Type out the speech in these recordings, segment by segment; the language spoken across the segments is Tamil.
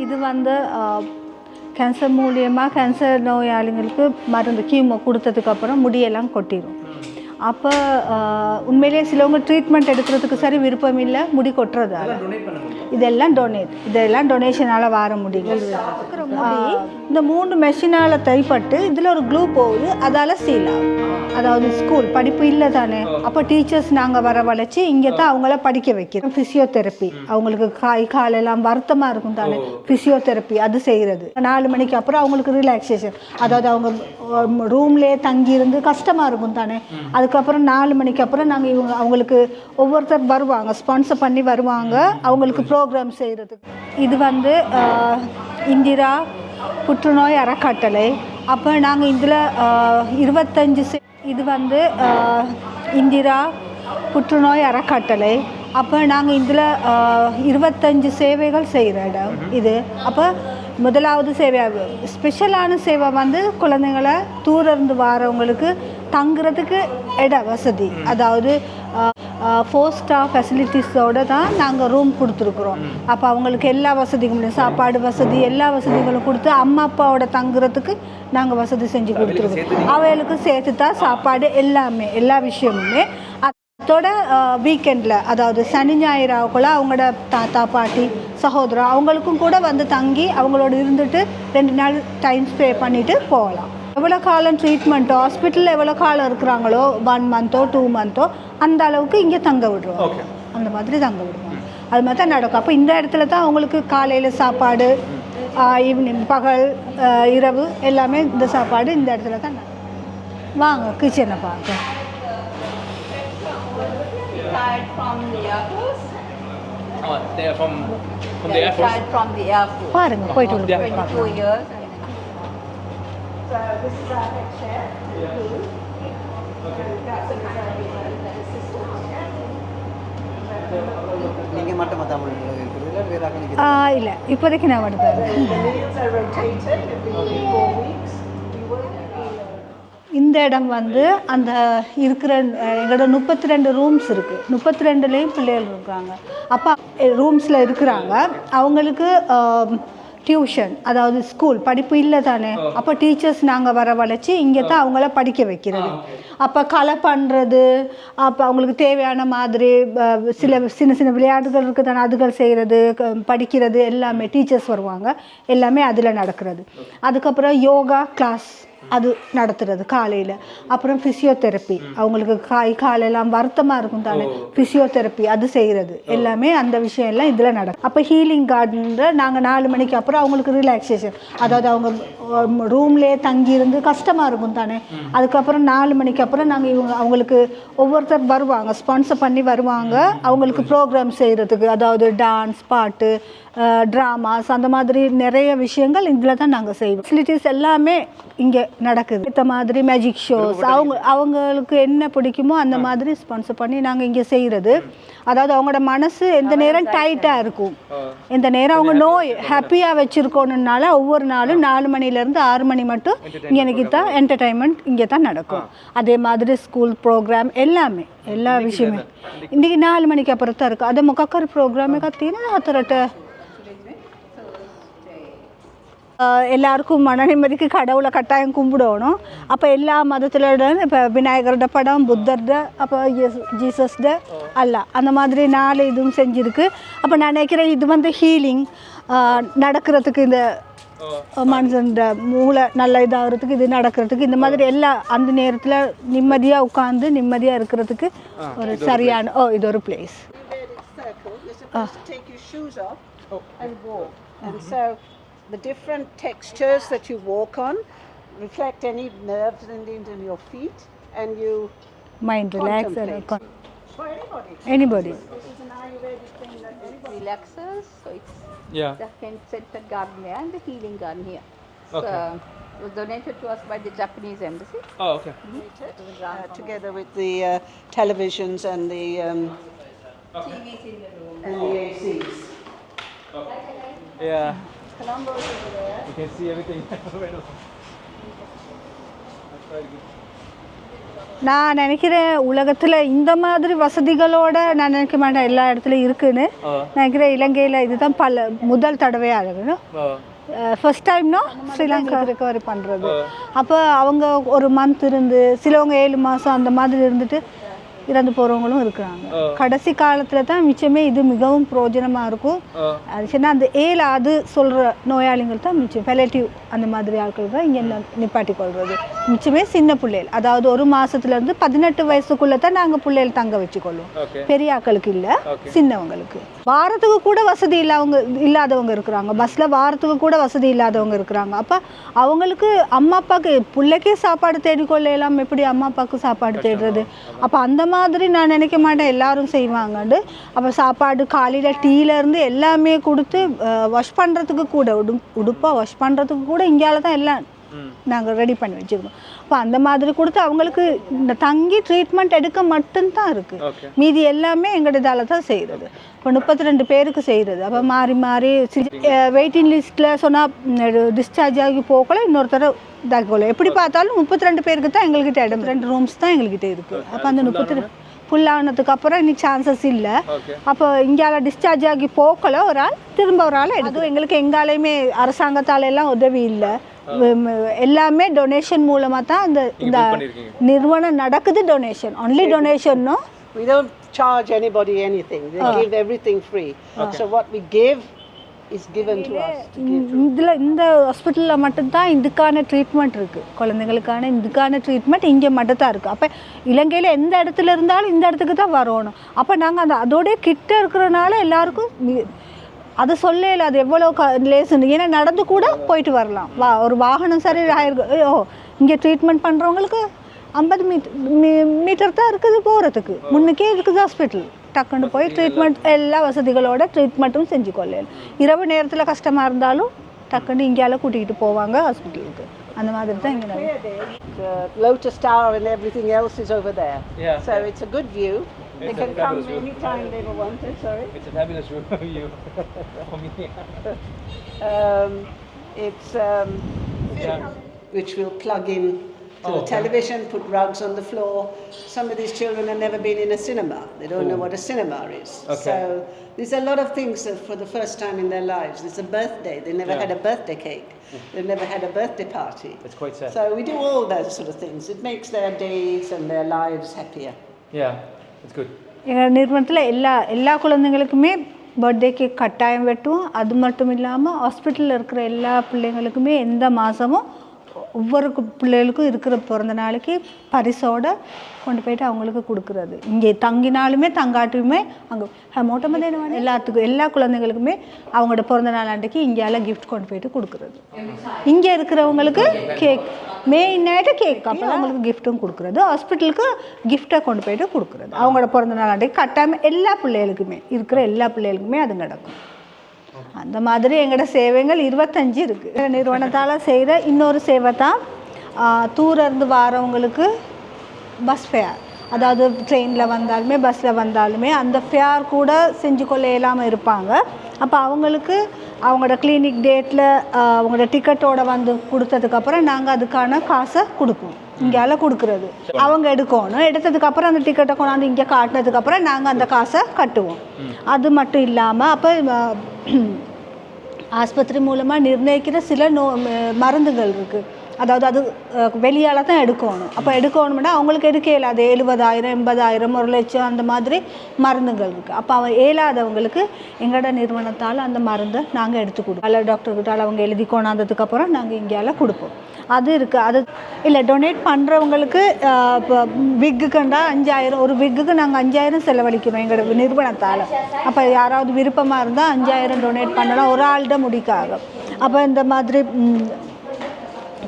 இது வந்து கேன்சர் மூலியமாக கேன்சர் நோயாளிங்களுக்கு மருந்து கீமோ கொடுத்ததுக்கப்புறம் முடியெல்லாம் கொட்டிடும் அப்போ உண்மையிலேயே சிலவங்க ட்ரீட்மெண்ட் எடுக்கிறதுக்கு சரி விருப்பம் இல்லை முடி கொட்டுறதால. இதெல்லாம் டொனேட் இதெல்லாம் டொனேஷனால் வர முடியும் இந்த மூணு மெஷினால் தைப்பட்டு இதில் ஒரு க்ளூ போகுது அதால் சீல் ஆகும். அதாவது ஸ்கூல் படிப்பு இல்லை தானே. அப்போ டீச்சர்ஸ் நாங்கள் வரவழைச்சி இங்கே தான் அவங்கள படிக்க வைக்கிறோம். ஃபிசியோதெரப்பி அவங்களுக்கு காய் கால் எல்லாம் வருத்தமாக இருக்கும் தானே. ஃபிசியோதெரப்பி அது செய்கிறது நாலு மணிக்கு அப்புறம் அவங்களுக்கு ரிலாக்ஸேஷன் அதாவது அவங்க ரூம்லேயே தங்கி இருந்து கஷ்டமாக இருக்கும் தானே. அதுக்கப்புறம் நாலு மணிக்கு அப்புறம் நாங்கள் இவங்க அவங்களுக்கு ஒவ்வொருத்தர் வருவாங்க ஸ்பான்சர் பண்ணி வருவாங்க அவங்களுக்கு ப்ரோக்ராம் செய்கிறதுக்கு இது வந்து இந்திரா புற்றுநோய் அறக்கட்டளை. அப்போ நாங்கள் இதில் இருபத்தஞ்சி சே- இது வந்து இந்திரா புற்றுநோய் அறக்கட்டளை. அப்போ நாங்கள் இதில் இருபத்தஞ்சு சேவைகள் செய்கிற இடம் இது. அப்போ முதலாவது சேவை ஸ்பெஷலான சேவை வந்து குழந்தைங்களை தூர இருந்து வரவங்களுக்கு தங்குறதுக்கு இட வசதி. அதாவது ஃபோர் ஸ்டார் ஃபெசிலிட்டிஸோட தான் நாங்கள் ரூம் கொடுத்துருக்குறோம். அப்போ அவங்களுக்கு எல்லா வசதிகளும் சாப்பாடு வசதி எல்லா வசதிகளும் கொடுத்து அம்மா அப்பாவோட தங்குறதுக்கு நாங்கள் வசதி செஞ்சு கொடுத்துருக்கோம். அவங்களுக்கு சேர்த்து தான் சாப்பாடு எல்லாமே எல்லா விஷயமுமே. அதோட வீக்கெண்டில் அதாவது சனி ஞாயிறாவுக்குள்ள அவங்களோட தாத்தா பாட்டி சகோதரம் அவங்களுக்கும் கூட வந்து தங்கி அவங்களோட இருந்துட்டு ரெண்டு நாள் டைம் ஸ்பே பண்ணிட்டு போகலாம். எவ்வளோ காலம் ட்ரீட்மெண்ட்டோ ஹாஸ்பிட்டலில் எவ்வளோ காலம் இருக்கிறாங்களோ ஒன் மந்த்தோ டூ மந்த்தோ அந்த அளவுக்கு இங்கே தங்க விடுறோம். அந்த மாதிரி தங்க விடுவோம் அது மாதிரி தான் நடக்கும். அப்போ இந்த இடத்துல தான் அவங்களுக்கு காலையில் சாப்பாடு ஈவினிங் பகல் இரவு எல்லாமே இந்த சாப்பாடு இந்த இடத்துல தான் நடக்கும். வாங்க கிச்சனை பார்க்க Retired from the Air Force. Oh, they are from from the Air Force. Retired from the Air Force. பாருங்க போயிட்டு வந்து Yeah. பார்க்கலாம். 22 years. So this is our head chef. நீங்கள் மட்டும் தமிழ் இருக்குது இல்லை வேறு ஆக்கள் ஆ இல்லை இப்போதைக்கு நான் எடுப்பேன் இந்த இடம் வந்து அந்த இருக்கிற எங்களோட முப்பத்தி ரெண்டு ரூம்ஸ் இருக்குது முப்பத்தி ரெண்டுலேயும் பிள்ளைகள் இருக்கிறாங்க அப்போ ரூம்ஸில் இருக்கிறாங்க. அவங்களுக்கு டியூஷன் அதாவது ஸ்கூல் படிப்பு இல்லை தானே. அப்போ டீச்சர்ஸ் நாங்கள் வரவழைச்சி இங்கே தான் அவங்கள படிக்க வைக்கிறது. அப்போ கலை பண்ணுறது அப்போ அவங்களுக்கு தேவையான மாதிரி சில சின்ன சின்ன விளையாட்டுகள் இருக்குது தானே அதுகள் செய்கிறது படிக்கிறது எல்லாமே டீச்சர்ஸ் வருவாங்க. எல்லாமே அதில் நடக்கிறது. அதுக்கப்புறம் யோகா கிளாஸ் அது நடத்துறது காலையில். அப்புறம் ஃபிசியோதெரப்பி அவங்களுக்கு காய் காலெல்லாம் வருத்தமாக இருக்கும் தானே? ஃபிசியோதெரப்பி அது செய்கிறது எல்லாமே அந்த விஷயம் எல்லாம் இதில் நடக்கும். அப்போ ஹீலிங் கார்டனில் நாங்கள் நாலு மணிக்கு அப்புறம் அவங்களுக்கு ரிலாக்ஸேஷன் அதாவது அவங்க ரூம்லேயே தங்கி இருந்து கஷ்டமாக இருக்கும் தானே? அதுக்கப்புறம் நாலு மணிக்கு அப்புறம் நாங்கள் இவங்க அவங்களுக்கு ஒவ்வொருத்தர் வருவாங்க. ஸ்பான்சர் பண்ணி வருவாங்க. அவங்களுக்கு ப்ரோக்ராம் செய்கிறதுக்கு அதாவது டான்ஸ் பாட்டு ட்ராமாஸ் அந்த மாதிரி நிறைய விஷயங்கள் இதில் தான் நாங்கள் செய்வோம். ஃபெசிலிட்டிஸ் எல்லாமே இங்கே நடக்குது. இந்த மாதிரி மேஜிக் ஷோஸ் அவங்க அவங்களுக்கு என்ன பிடிக்குமோ அந்த மாதிரி ஸ்பான்சர் பண்ணி நாங்கள் இங்கே செய்கிறது அதாவது அவங்களோட மனசு எந்த நேரம் டைட்டாக இருக்கும். எந்த நேரம் அவங்க நோய் ஹாப்பியாக வச்சுருக்கணுனால ஒவ்வொரு நாளும் நாலு மணிலேருந்து ஆறு மணி மட்டும் இங்கே எனக்கு தான் என்டர்டைன்மெண்ட் இங்கே தான் நடக்கும். அதே மாதிரி ஸ்கூல் ப்ரோக்ராம் எல்லாமே எல்லா விஷயமே. இன்றைக்கி நாலு மணிக்கு அப்புறம் தான் இருக்கும் அதே முக்கக்கர் ப்ரோக்ராமே கத்தினா ஹத்தரட்ட எல்லாருக்கும் மன நிம்மதிக்கு கடவுளை கட்டாயம் கும்பிடணும் அப்போ எல்லா மதத்திலோட இப்போ விநாயகரோட படம் புத்தர்ட அப்போ ஜீசஸ்ட அல்ல அந்த மாதிரி நாலு இதுவும் செஞ்சுருக்கு அப்போ நான் நினைக்கிறேன் இது வந்து ஹீலிங் நடக்கிறதுக்கு இந்த மனுஷன்ற மூளை நல்ல இதாகிறதுக்கு இது நடக்கிறதுக்கு இந்த மாதிரி எல்லா அந்த நேரத்தில் நிம்மதியாக உட்காந்து நிம்மதியாக இருக்கிறதுக்கு ஒரு சரியான ஓ இது ஒரு place the different textures that you walk on reflect any nerves in, in your feet and you mind relax con- for anybody anybody this is an ayurvedic thing that relaxes so it's yeah the centered garden there and the healing garden here so okay. It was donated to us by the Japanese embassy. Oh, okay. Mm-hmm. Uh, together with the uh, televisions and the um, okay. TVs in the room. And the ACs. Yeah. Colombo's over there. You can see everything. நான் நினைக்கிறேன் உலகத்தில் இந்த மாதிரி வசதிகளோட நான் நினைக்க மாட்டேன். எல்லா இடத்துலையும் இருக்குன்னு. நினைக்கிறேன். இலங்கையில் இதுதான் பல முதல் தடவையாக இருக்கணும். ஓ ஃபர்ஸ்ட் டைம்னா ஸ்ரீலங்கா. ரிகவரி பண்ணுறது அப்போ அவங்க ஒரு மந்த் இருந்து சிலவங்க ஏழு மாதம் அந்த மாதிரி இருந்துட்டு இறந்து போகிறவங்களும் இருக்கிறாங்க. கடைசி காலத்தில் தான் மிச்சமே இது மிகவும் பிரயோஜனமாக இருக்கும். அது சின்ன அந்த ஏழு அது சொல்கிற நோயாளிகள் தான் மிச்சம். பெலேட்டிவ் அந்த மாதிரி ஆட்கள் தான் இங்கே நிப்பாட்டி கொள்வது மிச்சமே சின்ன பிள்ளைகள். அதாவது ஒரு மாதத்துலேருந்து பதினெட்டு வயசுக்குள்ளே தான் நாங்கள் பிள்ளைகள் தங்க வச்சுக்கொள்வோம் பெரிய ஆட்களுக்கு இல்லை. சின்னவங்களுக்கு. வாரத்துக்கு கூட வசதி இல்லாதவங்க இல்லாதவங்க இருக்கிறாங்க. பஸ்ஸில் வாரத்துக்கு கூட வசதி இல்லாதவங்க இருக்கிறாங்க. அப்போ அவங்களுக்கு அம்மா அப்பாவுக்கு பிள்ளைக்கே சாப்பாடு தேடிக்கொள்ள எல்லாம் எப்படி அம்மா அப்பாவுக்கு சாப்பாடு தேடுறது? அப்போ அந்த மாதிரி நான் நினைக்க மாட்டேன். எல்லாரும் செய்வாங்கண்டு. அப்போ சாப்பாடு காலையில் டீலேருந்து எல்லாமே கொடுத்து வாஷ் பண்ணுறதுக்கு கூட உடு உடுப்பாக வாஷ் பண்ணுறதுக்கு கூட இங்கேயால தான் எல்லாம் நாங்கள் ரெடி பண்ணி வச்சுருக்கோம். அப்போ அந்த மாதிரி கொடுத்து அவங்களுக்கு இந்த தங்கி ட்ரீட்மெண்ட் எடுக்க மட்டும்தான் இருக்குது மீதி எல்லாமே எங்களதால தான் செய்கிறது இப்போ முப்பத்தி ரெண்டு பேருக்கு செய்கிறது அப்போ மாறி மாறி வெயிட்டிங் லிஸ்ட்டில் சொன்னால் டிஸ்சார்ஜ் ஆகி போகல இன்னொருத்தர இதாக்கல எப்படி பார்த்தாலும் முப்பத்தி ரெண்டு பேருக்கு தான் எங்கள்கிட்ட இடம். ரெண்டு ரூம்ஸ் தான் எங்கள்கிட்ட இருக்குது அப்போ அந்த முப்பத்தி ரெண்டு ஃபுல் ஆனதுக்கு அப்புறம் இனி சான்சஸ் இல்லை. அப்போ இங்கால டிஸ்சார்ஜ் ஆகி போகல ஒரு ஆள் திரும்ப ஒரு ஆள் அதுவும் எங்களுக்கு எங்காலையுமே அரசாங்கத்தால எல்லாம் உதவி இல்லை. எல்லாமே டொனேஷன் மூலமாக தான் இந்த இந்த நிறுவனம் நடக்குது டொனேஷன் ஒன்லி டொனேஷன்னும் We don't charge anybody anything. They give everything free. So what we give is given to us. to give. இதில் இந்த ஹாஸ்பிட்டலில் மட்டும்தான் இதுக்கான ட்ரீட்மெண்ட் இருக்குது குழந்தைங்களுக்கான இதுக்கான ட்ரீட்மெண்ட் இங்கே மட்டும்தான் இருக்குது அப்போ இலங்கையில் எந்த இடத்துல இருந்தாலும் இந்த இடத்துக்கு தான் வரணும் அப்போ நாங்கள் அந்த அதோடய கிட்ட இருக்கிறனால எல்லாருக்கும் அதை சொல்லல அது எவ்வளோ க லேசுன்னு ஏன்னா நடந்து கூட போயிட்டு வரலாம். வா ஒரு வாகனம் சரி ஆயிருக்கு. ஓ இங்கே ட்ரீட்மெண்ட் பண்ணுறவங்களுக்கு ஐம்பது மீட்டர் மீட்டர் தான் இருக்குது போகிறதுக்கு முன்னுக்கே இருக்குது ஹாஸ்பிட்டல் டக்குன்னு போய் ட்ரீட்மெண்ட் எல்லா வசதிகளோட ட்ரீட்மெண்ட்டும் செஞ்சு கொள்ளலாம் இரவு நேரத்தில் கஷ்டமாக இருந்தாலும் டக்குன்னு இங்கேயால கூட்டிகிட்டு போவாங்க ஹாஸ்பிட்டலுக்கு அந்த மாதிரி தான் இங்கே Lotus Tower and everything else is over there. Yeah, So it's a good view. They It's a can come fabulous view. anytime they want it. Sorry. It's a fabulous room for you. for me. Um, it's um, Yeah. which will plug in to Oh, the okay. television, put rugs on the floor. Some of these children have never been in a cinema. They don't know what a cinema is. Okay. So there's a lot of things that for the first time in their lives. It's a birthday. They never Yeah. had a birthday cake. They've never had a birthday party. It's quite sad. So we do all those sort of things. It makes their days and their lives happier. Yeah, it's good. எங்கள் நிறுவனத்தில் எல்லா எல்லா குழந்தைங்களுக்குமே பர்த்டே கேக் கட்டாயம் வெட்டுவோம். அது மட்டும் இல்லாமல் ஹாஸ்பிட்டலில் இருக்கிற எல்லா பிள்ளைங்களுக்குமே எந்த மாதமும் ஒவ்வொரு பிள்ளைகளுக்கும் இருக்கிற பிறந்த நாளைக்கு பரிசோடு கொண்டு போயிட்டு அவங்களுக்கு கொடுக்குறது. இங்கே தங்கினாலுமே தங்காட்டுமே அங்கே மோட்டமதே எல்லாத்துக்கும் எல்லா குழந்தைங்களுக்குமே அவங்களோட பிறந்த நாள் அன்றைக்கு இங்கேயெல்லாம் கிஃப்ட் கொண்டு போயிட்டு கொடுக்குறது. இங்கே இருக்கிறவங்களுக்கு கேக் மெயின் ஆகிட்டு கேக் அப்போ அவங்களுக்கு கிஃப்ட்டும் கொடுக்குறது. ஹாஸ்பிட்டலுக்கு கிஃப்ட்டை கொண்டு போயிட்டு கொடுக்குறது. அவங்களோட பிறந்த நாள் அன்றைக்கு கட்டாயம் எல்லா பிள்ளைகளுக்குமே இருக்கிற எல்லா பிள்ளைகளுக்குமே அது நடக்கும். அந்த மாதிரி எங்களோட சேவைகள் இருபத்தஞ்சு இருக்குது நிறுவனத்தால் செய்கிற இன்னொரு சேவை தான் தூரருந்து வரவங்களுக்கு வாரவங்களுக்கு பஸ் ஃபேர் அதாவது ட்ரெயினில் வந்தாலுமே பஸ்ஸில் வந்தாலுமே அந்த ஃபேர் கூட செஞ்சு கொள்ள இயலாமல் இருப்பாங்க. அப்போ அவங்களுக்கு அவங்களோட கிளினிக் டேட்டில் அவங்களோட டிக்கெட்டோட வந்து கொடுத்ததுக்கப்புறம் நாங்கள் அதுக்கான காசை கொடுப்போம். இங்கேயால கொடுக்குறது. அவங்க எடுக்கணும். எடுத்ததுக்கப்புறம் அந்த டிக்கெட்டை கொண்டாந்து இங்கே காட்டினதுக்கப்புறம் நாங்கள் அந்த காசை கட்டுவோம். அது மட்டும் இல்லாமல் அப்போ ஆஸ்பத்திரி மூலமாக நிர்ணயிக்கிற சில நோ மருந்துகள் இருக்குது அதாவது அது வெளியால் தான் எடுக்கணும். அப்போ எடுக்கணும்னா அவங்களுக்கு எடுக்க இயலாது எழுபதாயிரம் எண்பதாயிரம் ஒரு லட்சம் அந்த மாதிரி மருந்துகள் இருக்குது அப்போ அவன் இயலாதவங்களுக்கு எங்களோட நிறுவனத்தால் அந்த மருந்தை நாங்கள் எடுத்து கொடுப்போம். அல்ல டாக்டர்கிட்டால் அவங்க எழுதி கொண்டாந்ததுக்கப்புறம் நாங்கள் இங்கேயால கொடுப்போம். அது இருக்குது அது இல்லை டொனேட் பண்ணுறவங்களுக்கு இப்போ விக்குக்குண்டா அஞ்சாயிரம் ஒரு விக்குக்கு நாங்கள் அஞ்சாயிரம் செலவழிக்கிறோம் எங்களோட நிறுவனத்தால். அப்போ யாராவது விருப்பமாக இருந்தால் அஞ்சாயிரம் டொனேட் பண்ணலாம். ஒரு ஆள்கிட்ட முடிக்காக. அப்போ இந்த மாதிரி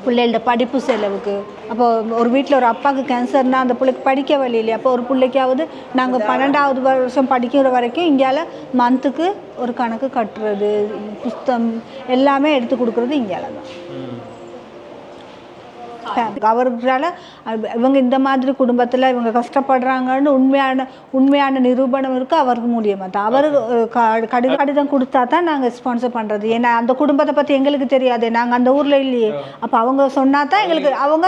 பிள்ளைகளோட படிப்பு செலவுக்கு. அப்போ ஒரு வீட்டில் ஒரு அப்பாவுக்கு கேன்சர்னா அந்த பிள்ளைக்கு படிக்க வழி இல்லையா? அப்போ ஒரு பிள்ளைக்காவது நாங்கள் பன்னெண்டாவது வருஷம் படிக்கிற வரைக்கும் இங்கேயால மந்த்துக்கு ஒரு கணக்கு கட்டுறது புஸ்தம் எல்லாமே எடுத்து கொடுக்குறது இங்கேயால தான் அவர்களால் இவங்க இந்த மாதிரி குடும்பத்தில் இவங்க கஷ்டப்படுறாங்கன்னு உண்மையான உண்மையான நிரூபணம் இருக்குது அவருக்கு மூலியமாக தான். அவர் கடிதம் கடிதம் கொடுத்தா தான் நாங்கள் ஸ்பான்சர் பண்ணுறது ஏன்னா அந்த குடும்பத்தை பற்றி எங்களுக்கு தெரியாது. நாங்கள் அந்த ஊரில் இல்லையே. அப்போ அவங்க சொன்னா தான் எங்களுக்கு அவங்க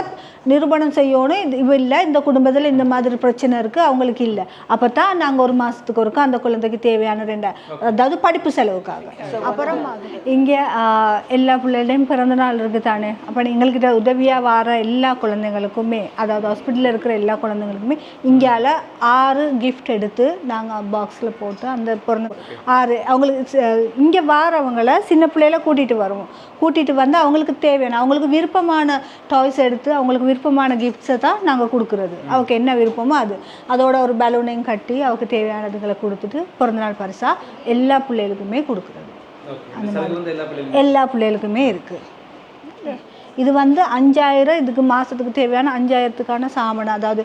நிரூபணம் செய்யணும். இது இவ இல்லை இந்த குடும்பத்தில் இந்த மாதிரி பிரச்சனை இருக்குது அவங்களுக்கு இல்லை. அப்போ தான் நாங்கள் ஒரு மாதத்துக்கு ஒருக்கா அந்த குழந்தைக்கு தேவையான ரெண்டு அதாவது படிப்பு செலவுக்காக. அப்புறம்? இங்கே எல்லா பிள்ளைகளையும் பிறந்த நாள் இருக்குது தானே. அப்போ எங்கள்கிட்ட உதவியாக வர எல்லா குழந்தைங்களுக்குமே அதாவது ஹாஸ்பிட்டலில் இருக்கிற எல்லா குழந்தைங்களுக்குமே இங்கால ஆறு கிஃப்ட் எடுத்து நாங்கள் பாக்ஸில் போட்டு அந்த பிறந்த ஆறு அவங்களுக்கு இங்கே வாரவங்கள சின்ன பிள்ளையில கூட்டிகிட்டு வருவோம். கூட்டிகிட்டு வந்து அவங்களுக்கு தேவையான அவங்களுக்கு விருப்பமான டாய்ஸ் எடுத்து அவங்களுக்கு விருப்பமான கிஃப்ட்ஸை தான் நாங்கள் கொடுக்குறது. அவருக்கு என்ன விருப்பமோ அது. அதோட ஒரு பலூனையும் கட்டி அவருக்கு தேவையானதுகளை கொடுத்துட்டு பிறந்தநாள் பரிசாக எல்லா பிள்ளைகளுக்குமே கொடுக்குறது. அந்த மாதிரி. எல்லா பிள்ளைகளுக்குமே? இருக்குது இது வந்து அஞ்சாயிரம் இதுக்கு மாதத்துக்கு தேவையான அஞ்சாயிரத்துக்கான சாமான் அதாவது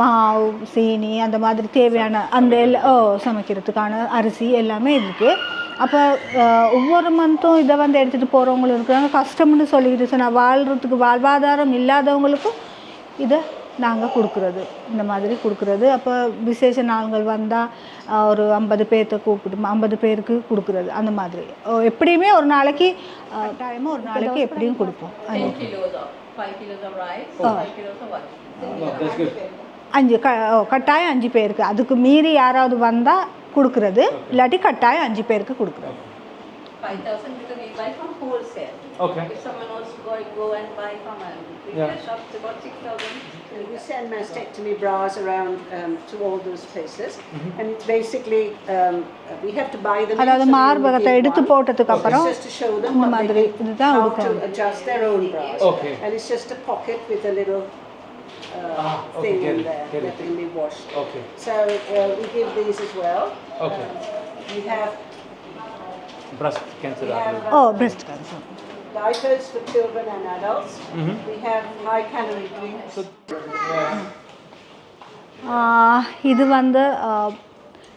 மாவு சீனி அந்த மாதிரி தேவையான அந்த எல்லா ஓ சமைக்கிறதுக்கான அரிசி எல்லாமே இருக்குது அப்போ ஒவ்வொரு மந்த்தும் இதை வந்து எடுத்துகிட்டு போகிறவங்களும் இருக்கிறாங்க. கஷ்டம்னு சொல்லிக்கிட்டு சொன்னால் வாழ்கிறதுக்கு வாழ்வாதாரம் இல்லாதவங்களுக்கும் இதை நாங்கள் கொடுக்குறது. இந்த மாதிரி கொடுக்குறது. அப்போ விசேஷ நாள்கள் வந்தால் ஒரு ஐம்பது பேர்த்த கூப்பிட்டு ஐம்பது பேருக்கு கொடுக்குறது. அந்த மாதிரி. ஓ, எப்படியுமே ஒரு நாளைக்கு டைமாக ஒரு நாளைக்கு எப்படியும் கொடுப்போம். அது 10 kilos of, 5 kilos of rice, 5 kilos of what? That's good. அஞ்சு க ஓ, கட்டாயம் அஞ்சு பேருக்கு. அதுக்கு மீறி யாராவது வந்தால் கொடுக்குறது இல்லாட்டி கட்டாயம் அஞ்சு பேருக்கு கொடுக்குறது 5,000 because we buy from wholesale. Okay. If someone wants to go, go and buy from a retail Yeah. shop, it's about 6,000. We send mastectomy bras around um, to all those places, and it's basically um, we have to buy them. in, அதாவது so we only மார்பகத்தை give எடுத்து one. போட்டதுக்கு அப்புறம் It's just to show them இந்த what மாதிரி they can, இதுதான் how கொடுக்குறாங்க to adjust their own bras. Okay. And it's just a pocket with a little uh, Ah, okay, thing get in it, there get that it. can be washed. Okay. So uh, we give these as well. Okay. Um, we have Breast cancer. we have oh uh, breast cancer diapers for children and adults. We have high calorie drinks. ஆஹ் இது வந்து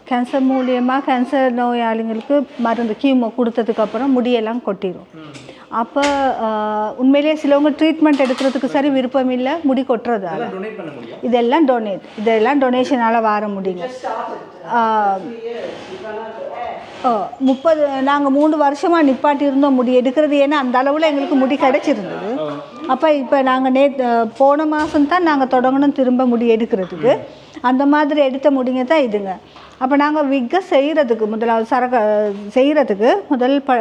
கேன்சர் மூலியமாக கேன்சர் நோயாளிங்களுக்கு மருந்து கீமோ கொடுத்ததுக்கப்புறம் முடியெல்லாம் கொட்டிடும் அப்போ உண்மையிலேயே சிலவங்க ட்ரீட்மெண்ட் எடுக்கிறதுக்கு சரி விருப்பம் இல்லை முடி கொட்டுறதால. இதெல்லாம் டொனேட் இதெல்லாம் டொனேஷனால் வர முடியுங்க முப்பது நாங்கள் மூணு வருஷமாக நிப்பாட்டி இருந்தோம் முடி எடுக்கிறது. ஏன்னா அந்த அளவில் எங்களுக்கு முடி கிடைச்சிருந்தது. அப்போ இப்போ நாங்கள் நே போன மாதம் தான் நாங்கள் தொடங்கணும் திரும்ப முடி எடுக்கிறதுக்கு. அந்த மாதிரி எடுத்த முடிங்க தான் இதுங்க. அப்போ நாங்கள் விக்கை செய்கிறதுக்கு முதலாவது சரக்கு செய்கிறதுக்கு முதல் ப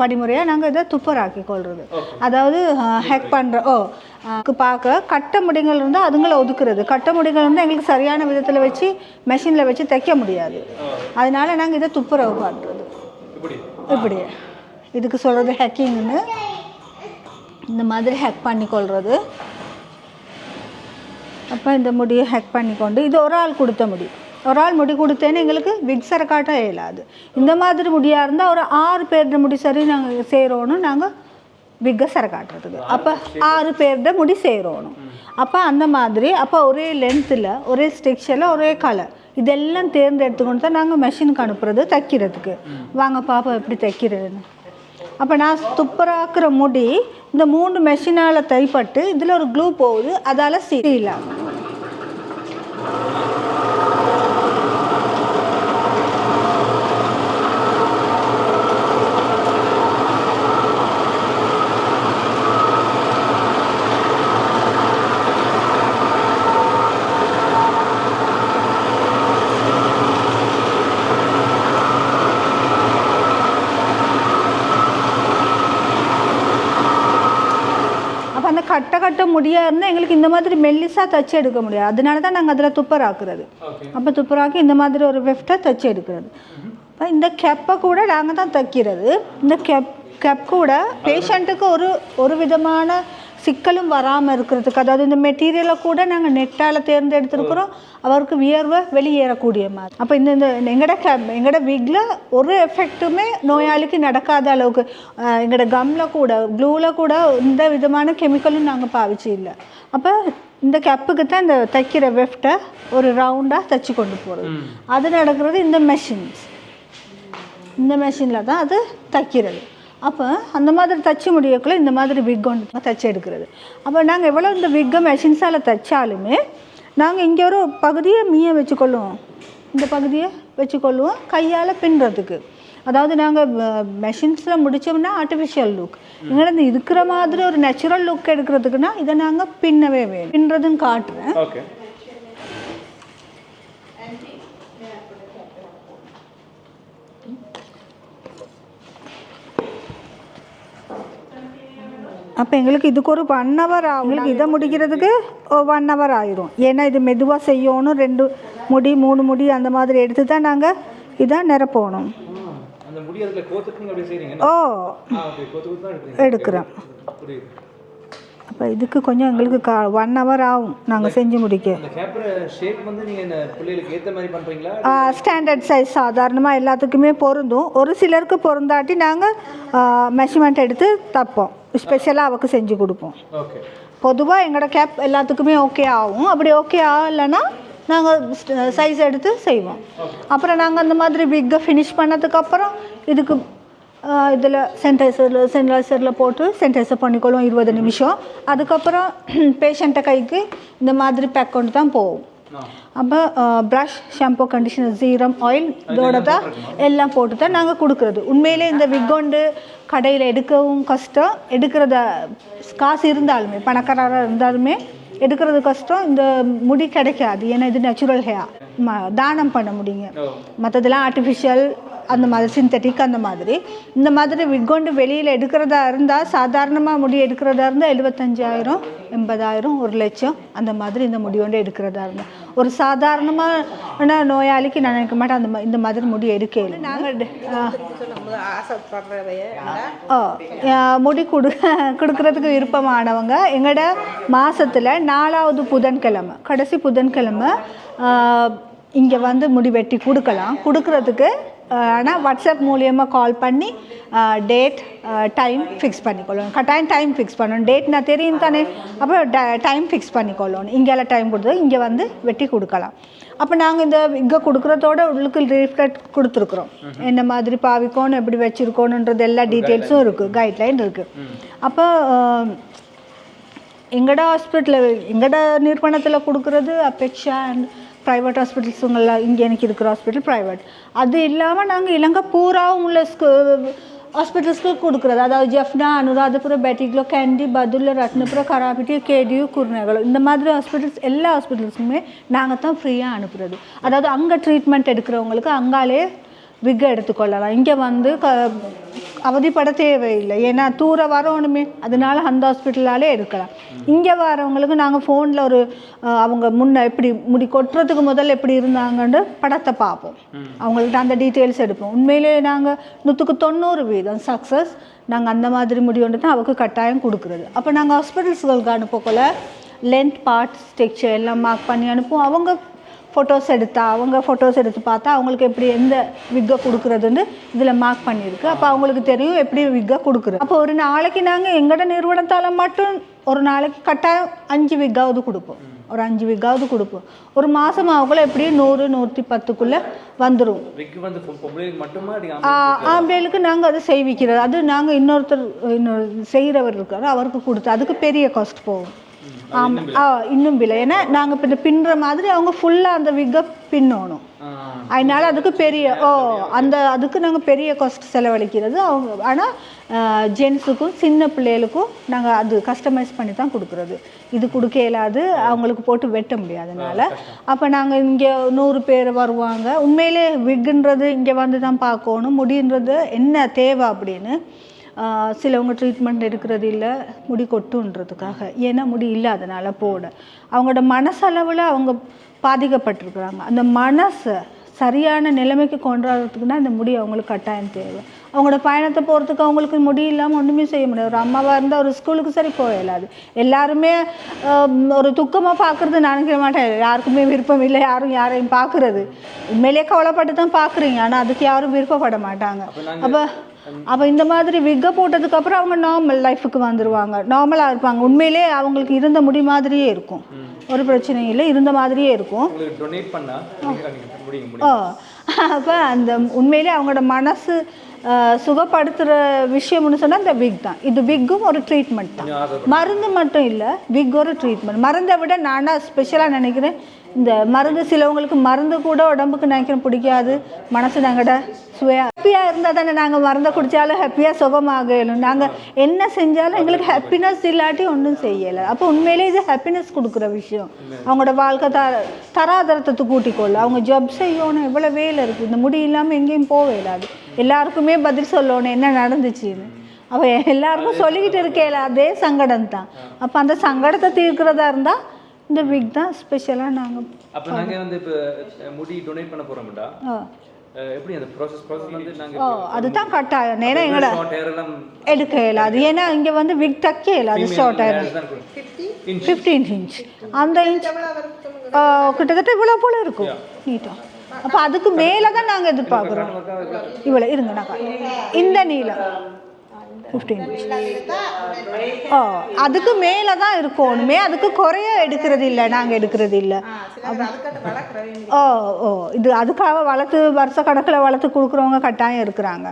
படிமுறையாக நாங்கள் இதை துப்பராக்கி கொள்வது அதாவது ஹேக் பண்ணுற ஓ பார்க்க கட்ட முடிகள் இருந்தால் அதுங்களை ஒதுக்குறது. கட்ட முடிகள் இருந்தால் எங்களுக்கு சரியான விதத்தில் வச்சு மெஷினில் வச்சு தைக்க முடியாது. அதனால நாங்கள் இதை துப்புரவு பண்ணுறது இப்படி. இதுக்கு சொல்கிறது ஹேக்கிங்னு இந்த மாதிரி ஹேக் பண்ணி கொள்வது அப்போ இந்த முடியை ஹேக் பண்ணிக்கொண்டு இது ஒரு ஆள் கொடுத்த முடி. ஒரு ஆள் முடி கொடுத்தேன்னு எங்களுக்கு விக்ஸரை காட்ட இயலாது. இந்த மாதிரி முடியாக இருந்தால் ஒரு ஆறு பேர்ட முடி சரி நாங்கள் செய்கிறோன்னு நாங்கள் விக்கை சரை காட்டுறதுக்கு. அப்போ ஆறு பேர்ட முடி செய்கிறோணும் அப்போ அந்த மாதிரி அப்போ ஒரே லென்த்தில் ஒரே ஸ்ட்ரக்சரில் ஒரே கலர் இதெல்லாம் தேர்ந்தெடுத்துக்கொண்டு தான் நாங்கள் மெஷினுக்கு அனுப்புறது தைக்கிறதுக்கு. வாங்க பாப்பா எப்படி தைக்கிறதுன்னு. அப்போ நான் துப்பராக்குற முடி இந்த மூணு மெஷினால் தைப்பட்டு இதில் ஒரு க்ளூ போகுது அதால் சீலாம் அப்போ அந்த கட்ட கட்ட முடியாக இருந்தால் எங்களுக்கு இந்த மாதிரி மெல்லிஸாக தச்சு எடுக்க முடியாது. அதனால தான் நாங்கள் அதில் துப்பராக்குறது. அப்போ துப்பராக்கி இந்த மாதிரி ஒரு வெஃப்டை தச்சு எடுக்கிறது. அப்போ இந்த கெப்பை கூட நாங்கள் தான் தைக்கிறது. இந்த கெப் கெப் கூட பேஷண்ட்டுக்கு ஒரு ஒரு விதமான சிக்கலும் வராமல் இருக்கிறதுக்கு அதாவது இந்த மெட்டீரியலை கூட நாங்கள் நெட்டால் தேர்ந்தெடுத்திருக்கிறோம். அவருக்கு வியர்வை வெளியேறக்கூடிய மாதிரி. அப்போ இந்த இந்த எங்களோட எங்களோட விக்ல ஒரு எஃபெக்ட்டுமே நோயாளிக்கு நடக்காத அளவுக்கு எங்களோட கம்மில் கூட க்ளூவில் கூட இந்த விதமான கெமிக்கலும் நாங்கள் பாவிச்சு இல்லை. அப்போ இந்த கப்புக்கு தான் இந்த தைக்கிற வெஃப்டை ஒரு ரவுண்டாக தைச்சி கொண்டு போகிறது அது நடக்கிறது இந்த மெஷின்ஸ் இந்த மெஷினில் தான் அது தைக்கிறது. அப்போ அந்த மாதிரி தச்சு முடியக்குள்ள இந்த மாதிரி விக் ஒன்று தச்சு எடுக்கிறது. அப்போ நாங்கள் எவ்வளோ இந்த விக்கை மெஷின்ஸால் தைச்சாலுமே நாங்கள் இங்கே ஒரு பகுதியை மீய வச்சுக்கொள்ளுவோம். இந்த பகுதியை வச்சுக்கொள்ளுவோம் கையால் பின்னுறதுக்கு. அதாவது நாங்கள் மெஷின்ஸில் முடித்தோம்னா ஆர்டிஃபிஷியல் லுக் எங்களுக்கு இருக்கிற மாதிரி ஒரு நேச்சுரல் லுக் எடுக்கிறதுக்குன்னா இதை நாங்கள் பின்னவே வேணும். பின்னுறதுன்னு காட்டுறேன். அப்போ எங்களுக்கு இதுக்கு ஒரு ஒன் ஹவர் ஆகும். எங்களுக்கு இதை முடிக்கிறதுக்கு ஒன் ஹவர் ஆயிரும். ஏன்னா இது மெதுவாக செய்யணும். ரெண்டு முடி மூணு முடி அந்த மாதிரி எடுத்து தான் நாங்கள் இதை நிரப்பணும். ஓ. எடுக்கிறோம். அப்போ இதுக்கு கொஞ்சம் எங்களுக்கு கா ஒன் ஹவர் ஆகும் நாங்கள் செஞ்சு முடிக்க. ஸ்டாண்டர்ட் சைஸ் சாதாரணமாக எல்லாத்துக்குமே பொருந்தும். ஒரு சிலருக்கு பொருந்தாட்டி நாங்கள் மெஷர்மெண்ட் எடுத்து தப்போம். ஸ்பெஷலாக அவக்கு செஞ்சு கொடுப்போம். பொதுவாக எங்களோட கேப் எல்லாத்துக்குமே ஓகே ஆகும். அப்படி ஓகே ஆகலைன்னா நாங்கள் சைஸ் எடுத்து செய்வோம். அப்புறம் நாங்கள் அந்த மாதிரி விக்கை ஃபினிஷ் பண்ணதுக்கப்புறம் இதுக்கு இதில் சென்டைசரில் சென்டைசரில் போட்டு சென்டைசர் பண்ணிக்கொள்வோம் இருபது நிமிஷம். அதுக்கப்புறம் பேஷண்ட்டை கைக்கு இந்த மாதிரி பேக் கொண்டு தான் போவோம். ஆ. அப்போ brush shampoo conditioner serum oil இதோட தான் எல்லாம் போட்டு தான் நாங்கள் கொடுக்குறது. உண்மையிலே இந்த விக்கொண்டு கடையில் எடுக்கவும் கஷ்டம். எடுக்கிறத காசு இருந்தாலுமே பணக்காரராக இருந்தாலுமே எடுக்கிறது கஷ்டம். இந்த முடி கிடைக்காது. ஏன்னா இது நேச்சுரல் ஹேர் தானம் பண்ண முடியுங்க. மற்றதெல்லாம் ஆர்டிஃபிஷியல் அந்த மாதிரி சிந்தட்டிக் அந்த மாதிரி. இந்த மாதிரி விக்கொண்டு வெளியில் எடுக்கிறதா இருந்தால் சாதாரணமாக முடி எடுக்கிறதா இருந்தால் எழுபத்தஞ்சாயிரம் எண்பதாயிரம் ஒரு லட்சம் அந்த மாதிரி இந்த முடி கொண்டு எடுக்கிறதா இருந்தால் ஒரு சாதாரணமான நோயாளிக்கு நான் நினைக்க மாட்டேன் அந்த இந்த மாதிரி முடி எடுக்கல நாங்கள் முடி கொடு கொடுக்கறதுக்கு விருப்பமானவங்க எங்களோட மாசத்துல நாலாவது புதன்கிழமை கடைசி புதன்கிழமை இங்கே வந்து முடி வெட்டி கொடுக்கலாம். கொடுக்கறதுக்கு ஆனால் வாட்ஸ்அப் மூலியமாக கால் பண்ணி டேட் டைம் ஃபிக்ஸ் பண்ணிக்கொள்ளணும். கட்டாயம் டைம் ஃபிக்ஸ் பண்ணணும். டேட் நான் தெரியும் தானே? அப்போ டைம் ஃபிக்ஸ் பண்ணிக்கொள்ளணும். இங்கெல்லாம் டைம் கொடுத்து இங்கே வந்து வெட்டி கொடுக்கலாம். அப்போ நாங்கள் இந்த இங்கே கொடுக்குறதோட உள்ளுக்கு ரீஃப்ளெக்ட் கொடுத்துருக்குறோம். என்ன மாதிரி பாவிக்கணும் எப்படி வச்சுருக்கணுன்றது எல்லா டீட்டெயில்ஸும் இருக்குது கைட்லைன் இருக்குது அப்போ எங்கட ஹாஸ்பிட்டலில் எங்கட நிறுவனத்தில் கொடுக்குறது அபேக்ஷா அண்ட் ப்ரைவேட் ஹாஸ்பிட்டல்ஸுங்களில் இங்கே எனக்கு இருக்கிற ஹாஸ்பிட்டல் ப்ரைவேட் அது இல்லாமல் நாங்கள் இலங்கை பூராவும் உள்ள ஸ்கூ ஹாஸ்பிட்டல்ஸ்க்கு கொடுக்குறது. அதாவது ஜெஃப்னா அனுராதபுரம் பேட்டிக்லோ கேண்டி பதுல்ல ரத்னபுரம் கராபிட்டி கேடியூ குருநகலோ. இந்த மாதிரி ஹாஸ்பிட்டல்ஸ் எல்லா ஹாஸ்பிட்டல்ஸுமே நாங்கள் தான் ஃப்ரீயாக அனுப்புகிறது அதாவது அங்கே ட்ரீட்மெண்ட் எடுக்கிறவங்களுக்கு அங்காலே ரிக்கை எடுத்துக்கொள்ளலாம். இங்கே வந்து க அவதிப்பட தேவையில்லை. ஏன்னா தூர வரணுமே. அதனால அந்த ஹாஸ்பிட்டலாலே எடுக்கலாம். இங்கே வரவங்களுக்கு நாங்கள் ஃபோனில் ஒரு அவங்க முன்னே எப்படி முடி கொட்டுறதுக்கு முதல்ல எப்படி இருந்தாங்கன்னு படத்தை பார்ப்போம். அவங்கள்ட்ட அந்த டீட்டெயில்ஸ் எடுப்போம். உண்மையிலே நாங்கள் நூற்றுக்கு தொண்ணூறு வீதம் சக்ஸஸ் நாங்கள் அந்த மாதிரி முடிவுண்டு தான் அவருக்கு கட்டாயம் கொடுக்குறது. அப்போ நாங்கள் ஹாஸ்பிட்டல்ஸ்களுக்கு அனுப்பக்குள்ள லென்த் பார்ட் ஸ்ட்ரக்சர் எல்லாம் மார்க் பண்ணி அனுப்புவோம். அவங்க ஃபோட்டோஸ் எடுத்தா அவங்க ஃபோட்டோஸ் எடுத்து பார்த்தா அவங்களுக்கு எப்படி எந்த விக்கை கொடுக்குறதுன்னு இதில் மார்க் பண்ணியிருக்கு. அப்போ அவங்களுக்கு தெரியும் எப்படி விக்கை கொடுக்குறது. அப்போ ஒரு நாளைக்கு நாங்கள் எங்களோட நிறுவனத்தால் மட்டும் ஒரு நாளைக்கு கட்டாயம் அஞ்சு விக்காவது கொடுப்போம். ஒரு அஞ்சு விக்காவது கொடுப்போம். ஒரு மாதம் ஆகக்குள்ள எப்படியும் நூறு நூற்றி பத்துக்குள்ளே வந்துடும் ஆம்பளைகளுக்கு நாங்கள் அதை செய்விக்கிறது. அது நாங்கள் இன்னொருத்தர் இன்னொரு செய்கிறவர் இருக்காரு அவருக்கு கொடுத்து அதுக்கு பெரிய காஸ்ட் போகும். ஆமாம் ஆ இன்னும் பில்லை ஏன்னா நாங்கள் இப்போ பின்னுற மாதிரி அவங்க ஃபுல்லாக அந்த விக்கை பின்னணும். அதனால அதுக்கு பெரிய ஓ அந்த அதுக்கு நாங்கள் பெரிய காஸ்ட் செலவழிக்கிறது. அவங்க ஆனால் ஜென்ஸுக்கும் சின்ன பிள்ளைகளுக்கும் நாங்கள் அது கஸ்டமைஸ் பண்ணி தான் கொடுக்குறது. இது கொடுக்க இயலாது. அவங்களுக்கு போட்டு வெட்ட முடியாதனால. அப்போ நாங்கள் இங்கே நூறு பேர் வருவாங்க. உண்மையிலே விக்குன்றது இங்கே வந்து தான் பார்க்கணும். முடின்றது என்ன தேவை அப்படின்னு சிலவங்க ட்ரீட்மெண்ட் எடுக்கிறது இல்லை முடி கொட்டுன்றதுக்காக. ஏன்னா முடி இல்லாதனால போட. அவங்களோட மனசளவில் அவங்க பாதிக்கப்பட்டிருக்கிறாங்க. அந்த மனசை சரியான நிலைமைக்கு கொண்டு வரதுக்குன்னா இந்த முடி அவங்களுக்கு கட்டாயம் தேவை. அவங்களோட பயணத்தை போகிறதுக்கு அவங்களுக்கு முடி இல்லாமல் ஒன்றுமே செய்ய முடியாது. ஒரு அம்மாவாக இருந்தால் ஒரு ஸ்கூலுக்கு சரி போயிடாது எல்லாருமே ஒரு துக்கமாக பார்க்குறது நினைக்க மாட்டேன். யாருக்குமே விருப்பம் இல்லை யாரும் யாரையும் பார்க்குறது உண்மையிலேயே கவலைப்பட்டு தான் பார்க்குறீங்க ஆனால் அதுக்கு யாரும் விருப்பப்பட மாட்டாங்க. அப்போ அப்போ இந்த மாதிரி விக்கை போட்டதுக்கப்புறம் அவங்க நார்மல் லைஃபுக்கு வந்துடுவாங்க நார்மலாக இருப்பாங்க. உண்மையிலே அவங்களுக்கு இருந்த முடி மாதிரியே இருக்கும். ஒரு பிரச்சனையும் இல்லை. இருந்த மாதிரியே இருக்கும். ஓ அப்போ அந்த உண்மையிலே அவங்களோட மனசு சுகப்படுத்துகிற விஷயம்னு சொன்னால் இந்த விக் தான். இது விக்கும் ஒரு ட்ரீட்மெண்ட் தான். மருந்து மட்டும் இல்லை விக் ஒரு ட்ரீட்மெண்ட் மருந்தை விட நானாக ஸ்பெஷலாக நினைக்கிறேன் இந்த மருந்து சிலவங்களுக்கு மருந்து கூட உடம்புக்கு நினைக்கிற பிடிக்காது. மனசு நாங்கள்ட சுவையாக ஹாப்பியாக இருந்தால் தானே நாங்கள் மருந்தை குடித்தாலும் ஹாப்பியாக சுகமாகலும் நாங்கள் என்ன செஞ்சாலும் எங்களுக்கு ஹாப்பினஸ் இல்லாட்டி ஒன்றும் செய்யலை. அப்போ உண்மையிலே இது ஹாப்பினஸ் கொடுக்குற விஷயம். அவங்களோட வாழ்க்கை த தராதரத்தை கூட்டிக்கொள்ள. அவங்க ஜப் செய்யணும். எவ்வளோ வேலை இருக்குது இந்த முடி இல்லாமல் எங்கேயும் போக இயலாது. எல்லாருக்குமே பதில் சொல்லணும். என்ன நடந்துச்சுன்னு. அவள் எல்லாருக்கும் சொல்லிக்கிட்டு இருக்கேல. அதே சங்கடம் தான் அப்போ அந்த சங்கடத்தை தீர்க்கிறதா இருந்தால் இந்த விக் தான் ஸ்பெஷலாக நாங்கள் அப்ப நாங்க வந்து இப்ப முடி டொனேட் பண்ண போறோம்டா அஹ், எப்படி அந்த ப்ராசஸ் ப்ராசஸ் வந்து நாங்க ஓ அதுதான் கட்டாயம் ஏன்னா எங்களோட ஷார்ட் ஹேர் எல்லாம் எடுக்க இயலாது. ஏன்னா இங்கே வந்து விக் தைக்க இயலாது ஷார்ட் இருக்கும். ஃபிஃப்டீன் இன்ச் அந்த இன்ச் கிட்டத்தட்ட இவ்வளோ போல இருக்கும். நீட்டாக அப்போ அதுக்கு மேலே தான் நாங்கள் எதிர்பார்க்குறோம். இவ்வளோ இருங்க நான். இந்த நீளம். ஃபிஃப்டீன் ஓ அதுக்கு மேலே தான் இருக்கணுமே அதுக்கு குறைய எடுக்கிறது இல்லை நாங்கள் எடுக்கிறது இல்லை. ஓ ஓ இது அதுக்காக வளர்த்து வருஷ கணக்கில் வளர்த்து கொடுக்குறவங்க கட்டாயம் இருக்கிறாங்க.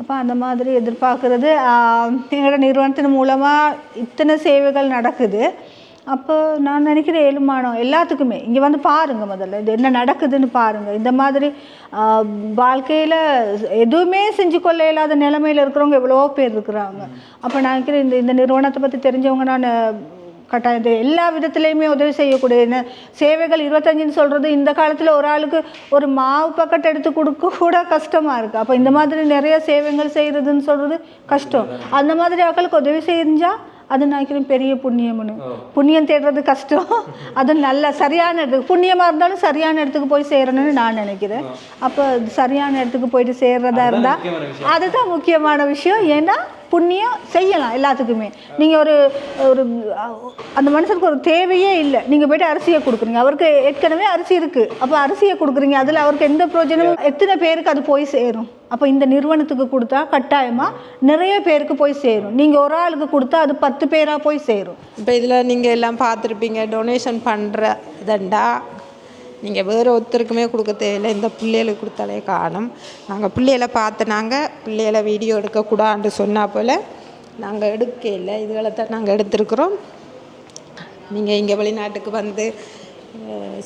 அப்போ அந்த மாதிரி எதிர்பார்க்குறது. எங்களோட நிறுவனத்தின் மூலமாக இத்தனை சேவைகள் நடக்குது. அப்போ நான் நினைக்கிறேன் ஏழுமானம் எல்லாத்துக்குமே. இங்கே வந்து பாருங்கள் முதல்ல இது என்ன நடக்குதுன்னு பாருங்கள் இந்த மாதிரி வாழ்க்கையில் எதுவுமே செஞ்சு கொள்ள இல்லாத நிலமையில் இருக்கிறவங்க எவ்வளவோ பேர் இருக்கிறாங்க. அப்போ நான் நினைக்கிறேன் இந்த இந்த நிறுவனத்தை பற்றி தெரிஞ்சவங்க நான் கட்டாயத்தை இது எல்லா விதத்துலேயுமே உதவி செய்யக்கூடிய சேவைகள் இருபத்தஞ்சுன்னு சொல்கிறது இந்த காலத்தில் ஒரு ஆளுக்கு ஒரு மாவு பக்கெட் எடுத்து கொடுக்க கூட கஷ்டமாக இருக்குது அப்போ இந்த மாதிரி நிறைய சேவைகள் செய்கிறதுன்னு சொல்கிறது கஷ்டம். அந்த மாதிரி மக்களுக்கு உதவி செஞ்சால் அது நினைக்கிறேன் பெரிய புண்ணியம்னு. புண்ணியம் தேடுறது கஷ்டம். அது நல்ல சரியான இடத்துக்கு புண்ணியமாக இருந்தாலும் சரியான இடத்துக்கு போய் சேரணும்னு நான் நினைக்கிறேன். அப்போ சரியான இடத்துக்கு போயிட்டு சேர்றதா இருந்தால். அதுதான் முக்கியமான விஷயம். ஏன்னா புண்ணியம் செய்யலாம் எல்லாத்துக்குமே. நீங்கள் ஒரு ஒரு அந்த மனுஷனுக்கு ஒரு தேவையே இல்லை. நீங்கள் போயிட்டு அரிசியை கொடுக்குறீங்க. அவருக்கு ஏற்கனவே அரிசி இருக்குது அப்போ அரிசியை கொடுக்குறீங்க. அதில் அவருக்கு எந்த பிரயோஜனமும் எத்தனை பேருக்கு அது போய் சேரும்? அப்போ இந்த நிறுவனத்துக்கு கொடுத்தா கட்டாயமாக நிறைய பேருக்கு போய் சேரும். நீங்கள் ஒரு ஆளுக்கு கொடுத்தா அது பத்து பேராக போய் சேரும். இப்போ இதில் நீங்கள் எல்லாம் பார்த்துருப்பீங்க. டொனேஷன் பண்ணுற இதண்டா நீங்கள் வேறு ஒருத்தருக்குமே கொடுக்க தேவையில்லை. இந்த பிள்ளைகளுக்கு கொடுத்தாலே காணும் நாங்கள் பிள்ளைகளை பார்த்து நாங்கள் பிள்ளைகளை வீடியோ எடுக்கக்கூடாதுன்னு சொன்னால் போல் நாங்கள் எடுக்க இல்லை. இதுகளை தான் நாங்கள் எடுத்திருக்கிறோம். நீங்கள் இங்கே வெளிநாட்டுக்கு வந்து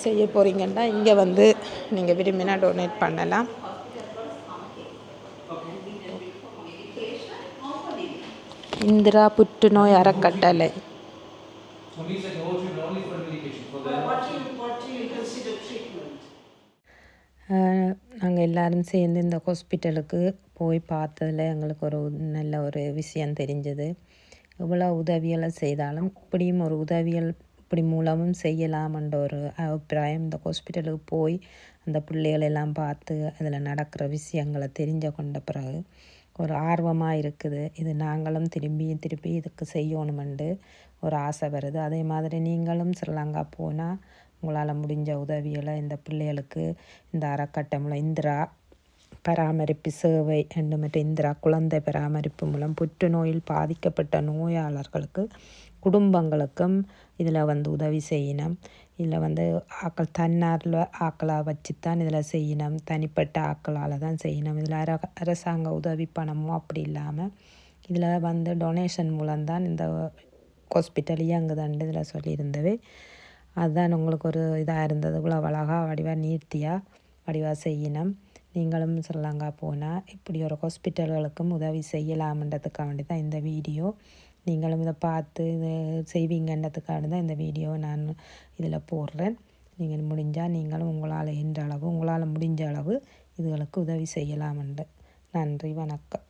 செய்ய போகிறீங்கன்னா இங்கே வந்து நீங்கள் விரும்பினா டொனேட் பண்ணலாம். இந்திரா புற்றுநோய் அறக்கட்டளை. நாங்கள் எல்லாரும் சேர்ந்து இந்த ஹாஸ்பிட்டலுக்கு போய் பார்த்ததுல எங்களுக்கு ஒரு நல்ல ஒரு விஷயம் தெரிஞ்சது. எவ்வளோ உதவிகளை செய்தாலும் இப்படியும் ஒரு உதவிகள் இப்படி மூலமும் செய்யலாம்ன்ற ஒரு அபிப்பிராயம் இந்த ஹாஸ்பிட்டலுக்கு போய் அந்த பிள்ளைகளெல்லாம் பார்த்து அதில் நடக்கிற விஷயங்களை தெரிஞ்ச கொண்ட பிறகு ஒரு ஆர்வமாக இருக்குது. இது நாங்களும் திரும்பி திருப்பி இதுக்கு செய்யணுமெண்டு ஒரு ஆசை வருது. அதே மாதிரி நீங்களும் ஸ்ரீலங்கா போனால் உங்களால் முடிஞ்ச உதவிகளை இந்த பிள்ளைகளுக்கு இந்த அறக்கட்டளை மூலம் இந்திரா பராமரிப்பு சேவை என்று மற்றும் இந்திரா குழந்தை பராமரிப்பு மூலம் புற்றுநோயில் பாதிக்கப்பட்ட நோயாளர்களுக்கு குடும்பங்களுக்கும் இதில் வந்து உதவி செய்யணும். இதில் வந்து ஆக்கள் தன்னார்வ ஆக்களாக வச்சுத்தான் இதில் செய்யணும். தனிப்பட்ட ஆக்களால் தான் செய்யணும். இதில் அர அரசாங்க உதவி பணமும் அப்படி இல்லாமல் இதில் வந்து டொனேஷன் மூலம்தான் இந்த ஹாஸ்பிட்டல் இயங்குதாண்டு இதில் சொல்லியிருந்தது. அதுதான் உங்களுக்கு ஒரு இதாக இருந்தது. இவ்வளோ அழகாக வடிவாக நீர்த்தியாக வடிவாக செய்யணும் நீங்களும் ஸ்ரீலங்கா போனால் இப்படி ஒரு ஹாஸ்பிட்டல்களுக்கும் உதவி செய்யலாம்ன்றதுக்காக வேண்டி தான் இந்த வீடியோ. நீங்களும் இதை பார்த்து இது செய்வீங்கன்றதுக்காக தான் இந்த வீடியோ நான் இதில் போடுறேன். நீங்கள் முடிஞ்சால் நீங்களும் உங்களால் என்ற அளவு உங்களால் முடிஞ்ச அளவு இதுகளுக்கு உதவி செய்யலாம்ண்டு நன்றி வணக்கம்.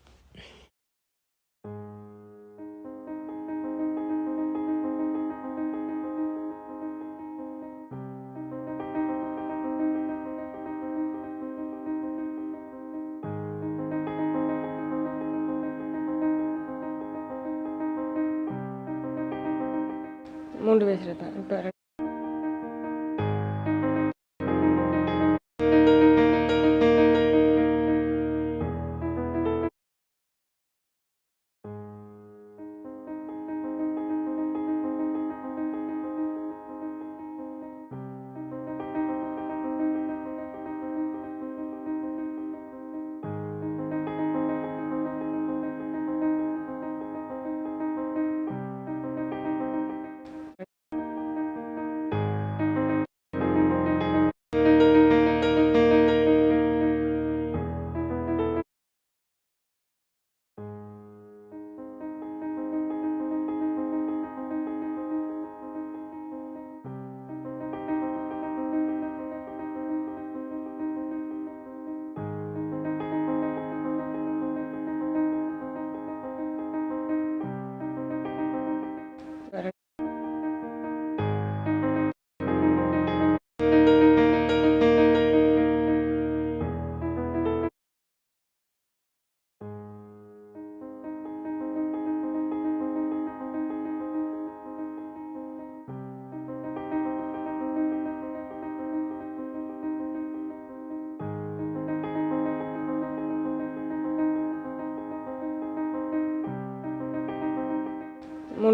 மூன்று வயசுல தான் இப்போ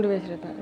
மூன்று வயசில் தான் இப்போ